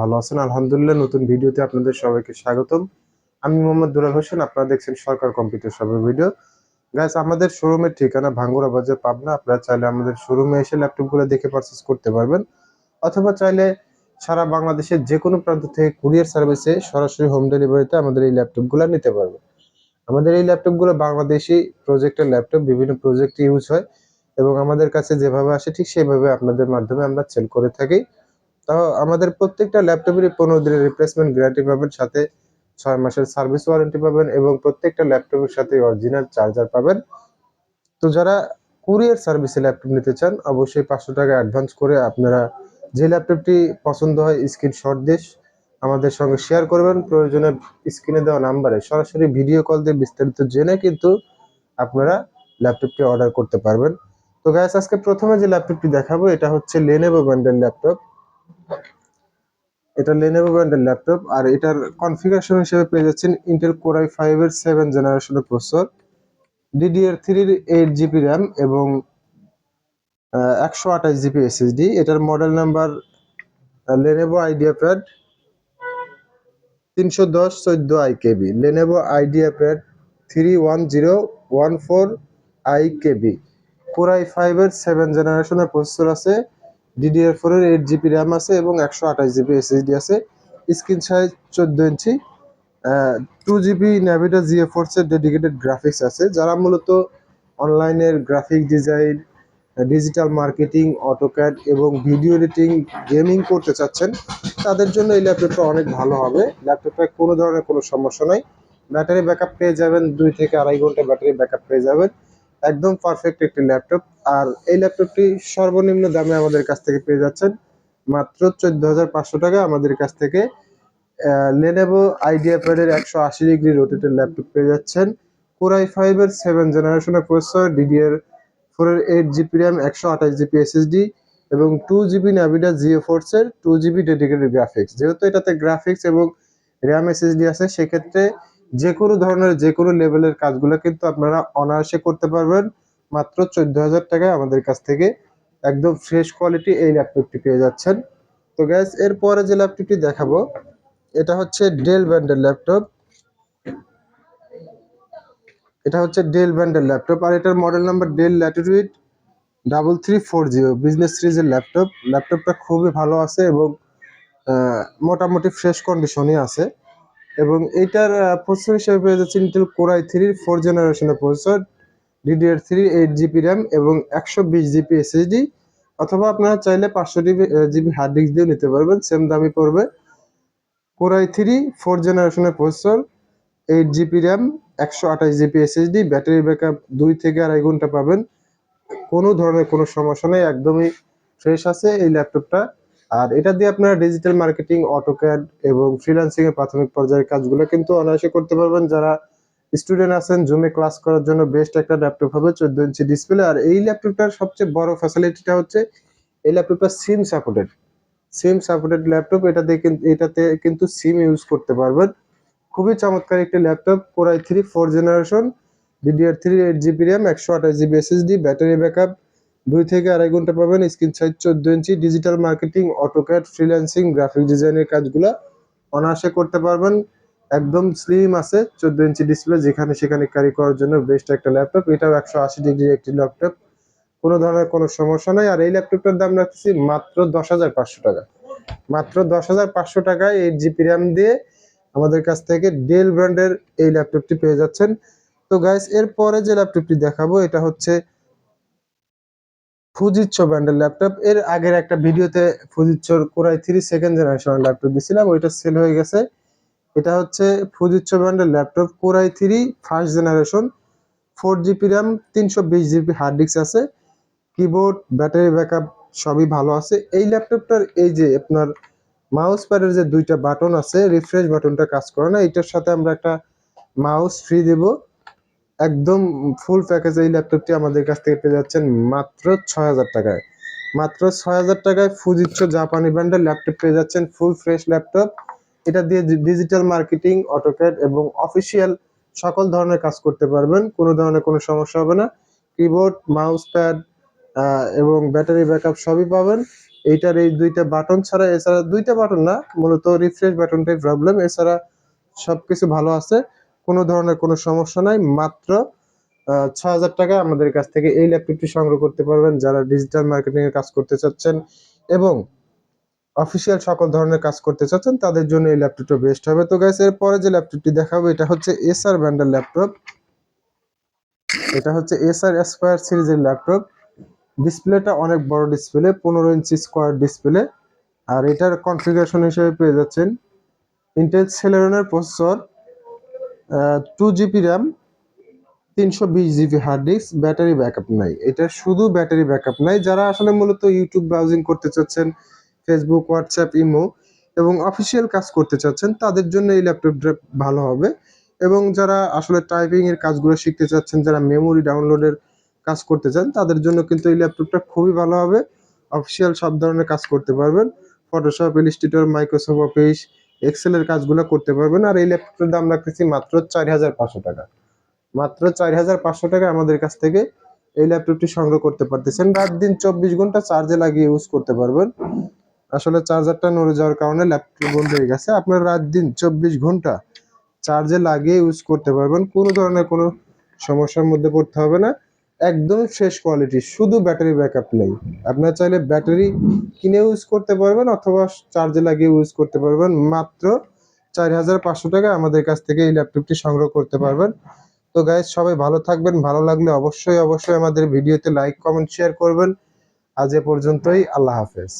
ভালো আছেন? আলহামদুলিল্লাহ, নতুন ভিডিওতে আপনাদের সবাইকে স্বাগতম। আমি মোহাম্মদ দুলাল হোসেন, আপনারা দেখছেন সরকার কম্পিউটার শপের ভিডিও। গাইস আমাদের শোরুমের ঠিকানা ভাঙ্গুরা বাজার, পাবনা। আপনারা চাইলে আমাদের শোরুমে এসে ল্যাপটপগুলো দেখে পারচেস করতে পারবেন। অথবা চাইলে সারা বাংলাদেশের যে কোনো প্রান্ত থেকে কুরিয়ার সার্ভিসে সরাসরি হোম ডেলিভারিতে আমাদের এই ল্যাপটপগুলো নিতে পারবেন। আমাদের এই ল্যাপটপগুলো বাংলাদেশি প্রজেক্টের ল্যাপটপ বিভিন্ন প্রজেক্টে ইউজ হয়। এবং আমাদের কাছে যেভাবে আসে ঠিক সেভাবে আপনাদের মাধ্যমে আমরা সেল করে থাকি। তো আমাদের প্রত্যেকটা ল্যাপটপেরই পনেরো দিনের রিপ্লেসমেন্ট গ্যারান্টি পাবেন, সাথে ছয় মাসের সার্ভিস ওয়ারেন্টি পাবেন এবং প্রত্যেকটা ল্যাপটপের সাথে অরিজিনাল চার্জার পাবেন। তো যারা কুরিয়ার সার্ভিসে ল্যাপটপ নিতে চান, অবশ্যই পাঁচশো টাকা অ্যাডভান্স করে আপনারা যে ল্যাপটপটি পছন্দ হয় স্ক্রিনশট দিয়ে আমাদের সঙ্গে শেয়ার করবেন। প্রয়োজনে স্ক্রিনে দেওয়া নাম্বারে সরাসরি ভিডিও কল দিয়ে বিস্তারিত জেনে কিন্তু আপনারা ল্যাপটপটি অর্ডার করতে পারবেন। তো গ্যাস আজকে প্রথমে যে ল্যাপটপটি দেখাবো, এটা হচ্ছে লেনেভো ব্র্যান্ডের ল্যাপটপ। এটা লেনেভো ব্র্যান্ডের ল্যাপটপ আর এটার কনফিগারেশন হিসেবে পেয়ে যাচ্ছেন ইন্টেল কোরাই ফাইভ এর সেভেন জেনারেশনের প্রসেসর ডিডিআর থ্রির এইট জিবি র্যাম এবং একশো আঠাশ জিবি এসএসডি এটার model number Lenovo IdeaPad তিনশো দশ চোদ্দ IKB Lenovo IdeaPad three one zero one four IKB Core i ফাইভের সেভেন জেনারেশনের প্রসেসর আছে। ডিডিআর ফোর এর এইট জিবি র্যাম আছে এবং একশো আঠাশ জিবি এসএসডি আছে। স্ক্রিন সাইজ চোদ্দ ইঞ্চি। টু জিবি ন্যাভিটা জিএ ফোর্সের ডেডিকেটেড গ্রাফিক্স আছে, যারা মূলত অনলাইনের graphic design digital marketing AutoCAD এবং ভিডিও এডিটিং গেমিং করতে চাচ্ছেন, তাদের জন্য এই ল্যাপটপটা অনেক ভালো হবে। ল্যাপটপটায় কোনো ধরনের কোনো সমস্যা নাই। ব্যাটারি ব্যাকআপ পেয়ে যাবেন দুই থেকে আড়াই ঘণ্টা ব্যাটারি ব্যাকআপ পেয়ে যাবেন। একদম পারফেক্ট একটি ল্যাপটপ আর এই ল্যাপটপটি সর্বনিম্ন দামে আমাদের কাছ থেকে পেয়ে যাচ্ছেন। মাত্র চোদ্দ হাজার পাঁচশো টাকা আমাদের কাছ থেকে লেনেভো আইডিয়া প্যাডের একশো আশি ডিগ্রি রোটেটের ল্যাপটপ পেয়ে যাচ্ছেন। কোরাই ফাইভের সেভেন জেনারেশনের প্রসেসর ডিডিআর ফোরের এইট জিবি র্যাম একশো আঠাশ জিবি এসএসডি এবং টু জিবি ন্যাভিডা জিও ফোর্সের টু জিবি ডেডিকেটেড গ্রাফিক্স যেহেতু এটাতে গ্রাফিক্স এবং র্যাম এসএসডি আছে, সেক্ষেত্রে যে কোনো ধরনের যে কোনো লেভেলের কাজগুলো কিন্তু আপনারা অনায়াসে করতে পারবেন। মাত্র চোদ্দ হাজার টাকায় আমাদের কাছ থেকে একদম ফ্রেশ কোয়ালিটি এই ল্যাপটপটি পেয়ে যাচ্ছেন। তো গ্যাস এরপরে যে ল্যাপটপটি দেখাবো, এটা হচ্ছে ডেল ব্র্যান্ডের ল্যাপটপ এটা হচ্ছে ডেল ব্র্যান্ডের ল্যাপটপ আর এটার model number Dell Latitude double three four zero business সিরিজের ল্যাপটপ ল্যাপটপটা খুবই ভালো আছে এবং মোটামুটি ফ্রেশ কন্ডিশনই আছে। এবং এইটার প্রসেসর হিসেবে পেয়ে যাচ্ছে ইন্টেল কোরাই থ্রির ফোর জেনারেশনের processor DDR three eight GB RAM এবং একশো বিশ জিবি এসএসডি অথবা আপনারা চাইলে পাঁচশো জিবি জিবি হার্ড ডিস্ক দিয়েও নিতে পারবেন সেম দামই পড়বে। কোরাই থ্রি ফোর জেনারেশনের প্রসেসর এইট জিবি র্যাম একশো আঠাশ জিবি এসএসডি ব্যাটারি ব্যাকআপ দুই থেকে আড়াই ঘণ্টা পাবেন। কোনো ধরনের কোনো সমস্যা নেই, একদমই ফ্রেশ আছে। এই ল্যাপটপটা আর এটা দিয়ে আপনারা ডিজিটাল মার্কেটিং অটোক্যাড এবং ফ্রিল্যান্সিং এর প্রাথমিক পর্যায়ের কাজগুলো কিন্তু অনায়াসে করতে পারবেন। যারা স্টুডেন্ট আছেন জুমে ক্লাস করার জন্য বেস্ট একটা ল্যাপটপ হবে চোদ্দ ইঞ্চি ডিসপ্লে আর এই ল্যাপটপটার সবচেয়ে বড় ফ্যাসিলিটিটা হচ্ছে এই ল্যাপটপটা SIM supported SIM supported laptop এটাতে কিন্তু এটাতে কিন্তু সিম ইউজ করতে পারবেন। খুবই চমৎকার একটি laptop core i three four generation DDR three eight GB RAM একশো আঠাশ জিবি এসএসডি ব্যাটারি ব্যাকআপ দুই থেকে আড়াই ঘণ্টা পাবেন স্ক্রিন সাইজ চোদ্দ ইঞ্চি digital marketing AutoCAD freelancing graphic ডিজাইনের কাজগুলো অনায়াসে করতে পারবেন। একদম স্লিম আছে, চোদ্দ ইঞ্চি ডিসপ্লে যেখানে সেখানে ক্যারি করার জন্য বেস্ট একটা ল্যাপটপ এটাও একশো আশি ডিগ্রি একটি ল্যাপটপ কোনো ধরনের কোনো সমস্যা নাই। আর এই ল্যাপটপটার দাম রাখতেছি মাত্র দশ হাজার পাঁচশো টাকা। মাত্র দশ হাজার পাঁচশো টাকায় এইট জিবি র্যাম দিয়ে আমাদের কাছ থেকে ডেল ব্র্যান্ডের এই ল্যাপটপটি পেয়ে যাচ্ছেন। তো গাইস এরপরে যে ল্যাপটপটি দেখাবো, এটা হচ্ছে ফুজিচ্ছো ব্র্যান্ডের ল্যাপটপ এর আগের একটা ভিডিওতে ফুজিচ্ছোর কোরাই থ্রি সেকেন্ড জেনারেশনের ল্যাপটপ দিয়েছিলাম ওইটা সেল হয়ে গেছে। এটা হচ্ছে ফুজিচ্ছো ব্র্যান্ডের laptop core i three first generation four GB RAM তিনশো বিশ জিবি হার্ড ডিস্ক আছে। কিবোর্ড ব্যাটারি ব্যাকআপ সবই ভালো আছে। এই ল্যাপটপটার এই যে আপনার মাউস প্যাডের যে দুইটা বাটন আছে রিফ্রেশ বাটনটা কাজ করে না, এটার সাথে আমরা একটা মাউস ফ্রি দেব। একদম ফুল প্যাকেজ এই ল্যাপটপটি আমাদের কাছ থেকে পেয়ে যাচ্ছেন মাত্র ছয় হাজার টাকায়। মাত্র ছয় হাজার টাকায় ফুজিচ্ছ জাপানি ব্র্যান্ডের ল্যাপটপ পেয়ে যাচ্ছেন ফুল ফ্রেশ ল্যাপটপ এটা দিয়ে ডিজিটাল মার্কেটিং অটোক্যাড এবং অফিসিয়াল সকল ধরনের কাজ করতে পারবেন, কোনো ধরনের কোনো সমস্যা হবে না। কিবোর্ড মাউস প্যাড এবং ব্যাটারি ব্যাকআপ সবই পাবেন। এইটার এই দুইটা বাটন ছাড়া, এছাড়া দুইটা বাটন না, মূলত রিফ্রেশ বাটনটাই প্রবলেম এছাড়া সবকিছু ভালো আছে। কোনো ধরনের কোনো সমস্যা নাই। মাত্র ছ হাজার টাকা আমাদের কাছ থেকে এই ল্যাপটপটি সংগ্রহ করতে পারবেন যারা ডিজিটাল মার্কেটিং এর কাজ করতে চাচ্ছেন এবং অফিসিয়াল সকল ধরনের কাজ করতে চাচ্ছেন, তাদের জন্য এই ল্যাপটপটা বেস্ট হবে। তো গাইস এর পরে যে ল্যাপটপটি দেখাবো, এটা হচ্ছে এসআর ব্র্যান্ডের ল্যাপটপ। এটা হচ্ছে এসআর এসপায়ার সিরিজের ল্যাপটপ। ডিসপ্লেটা অনেক বড় ডিসপ্লে, পনেরো ইঞ্চি স্কোয়ার ডিসপ্লে। আর এটার কনফিগারেশন হিসেবে পেয়ে যাচ্ছেন ইন্টেল সেলেরনের প্রসেসর টু জিবি র্যাম তিনশো বিশ GB hard disk battery backup নাই। এটা শুধু ব্যাটারি ব্যাকআপ নাই, যারা আসলে মূলত ইউটিউব ব্রাউজিং করতে চাচ্ছেন ফেসবুক হোয়াটসঅ্যাপ ইমো এবং অফিসিয়াল কাজ করতে চাচ্ছেন, তাদের জন্য এই ল্যাপটপটা ভালো হবে। এবং যারা আসলে টাইপিং এর কাজগুলো শিখতে চাচ্ছেন, যারা মেমোরি ডাউনলোডের কাজ করতে চান, তাদের জন্য কিন্তু এই ল্যাপটপটা খুবই ভালো হবে। অফিসিয়াল সব ধরনের কাজ করতে পারবেন। ফটোশপ ইলিস্ট্রেটর মাইক্রোসফট অফিস এক্সেলের কাজগুলো করতে পারবেন, আর এই ল্যাপটপের দাম রাখতেছি মাত্র চার হাজার পাঁচশো টাকা। মাত্র চার হাজার পাঁচশো টাকা আমাদের কাছ থেকে এই ল্যাপটপটি সংগ্রহ করতে পারতেছেন। রাত দিন চব্বিশ ঘণ্টা চার্জে লাগিয়ে ইউজ করতে পারবেন। আসলে চার্জারটা নড়ে যাওয়ার কারণে ল্যাপটপ বন্ধ হয়ে গেছে। আপনার রাত দিন চব্বিশ ঘণ্টা চার্জে লাগিয়ে ইউজ করতে পারবেন। কোনো ধরনের কোনো সমস্যার মধ্যে পড়তে হবে না। একদম শেষ কোয়ালিটি শুধু ব্যাটারি ব্যাকআপ নেই। আপনার চাইলে ব্যাটারি কিনে ইউজ করতে পারবেন অথবা চার্জে লাগিয়ে ইউজ করতে পারবেন। মাত্র চার হাজার পাঁচশো টাকা আমাদের কাছ থেকে এই ল্যাপটপটি সংগ্রহ করতে পারবেন। তো গাইজ সবাই ভালো থাকবেন। ভালো লাগলে অবশ্যই অবশ্যই আমাদের ভিডিওতে লাইক কমেন্ট শেয়ার করবেন। আজ এ পর্যন্তই, আল্লাহ হাফেজ।